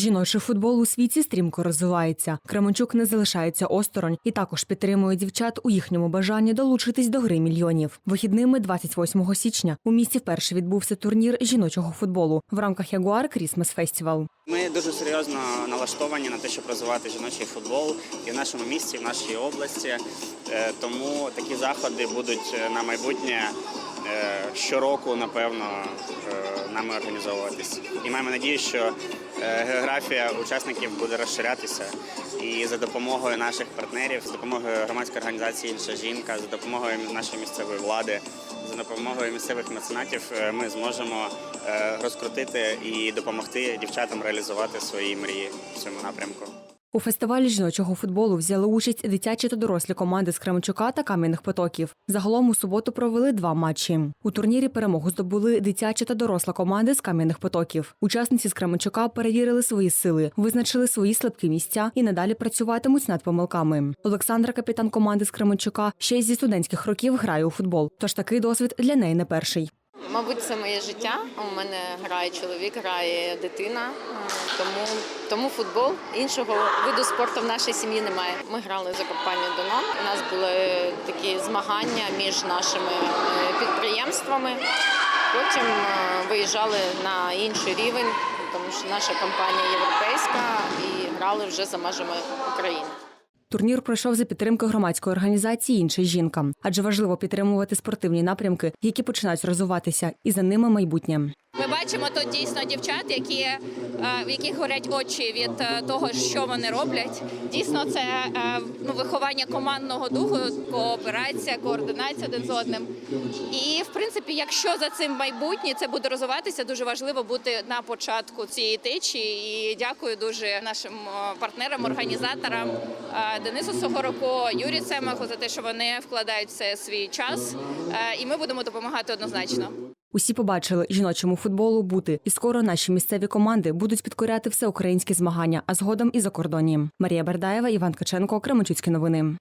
Жіночий футбол у світі стрімко розвивається. Кременчук не залишається осторонь і також підтримує дівчат у їхньому бажанні долучитись до гри мільйонів. Вихідними 28 січня у місті вперше відбувся турнір жіночого футболу в рамках Ягуар Крісмас Фестівал. Ми дуже серйозно налаштовані на те, щоб розвивати жіночий футбол і в нашому місті, і в нашій області. Е, Тому такі заходи будуть е, на майбутнє щороку, напевно, е, нами організовуватись. І маємо надію, що е, географія учасників буде розширятися. І за допомогою наших партнерів, за допомогою громадської організації Інша жінка, за допомогою нашої місцевої влади, за допомогою місцевих меценатів е, ми зможемо е, розкрутити і допомогти дівчатам реалізувати свої мрії в цьому напрямку. У фестивалі жіночого футболу взяли участь дитячі та дорослі команди з Кременчука та Кам'яних Потоків. Загалом у суботу провели два матчі. У турнірі перемогу здобули дитяча та доросла команди з Кам'яних Потоків. Учасниці з Кременчука перевірили свої сили, визначили свої слабкі місця і надалі працюватимуть над помилками. Олександра, капітан команди з Кременчука, ще зі студентських років грає у футбол. Тож такий досвід для неї не перший. Мабуть, це моє життя. У мене грає чоловік, грає дитина. Тому, тому футбол іншого виду спорту в нашій сім'ї немає. Ми грали за компанію Донон. У нас були такі змагання між нашими е, підприємствами. Потім е, виїжджали на інший рівень, тому що наша компанія європейська і грали вже за межами України. Турнір пройшов за підтримки громадської організації інший жінкам, адже важливо підтримувати спортивні напрямки, які починають розвиватися, і за ними майбутнє. Ми бачимо тут дійсно дівчат, які е, в яких горять очі від е, того, що вони роблять. Дійсно, це е, ну, виховання командного духу, кооперація, координація один з одним. І в принципі, якщо за цим майбутнє це буде розвиватися, дуже важливо бути на початку цієї течії. І дякую дуже нашим партнерам, організаторам Денису Сохороку, Юрію Семаху за те, що вони вкладають все свій час. І ми будемо допомагати однозначно. Усі побачили жіночому футболу бути, і скоро наші місцеві команди будуть підкоряти всеукраїнські змагання, а згодом і закордонні. Марія Бердаєва, Іван Каченко, Кременчуцькі новини.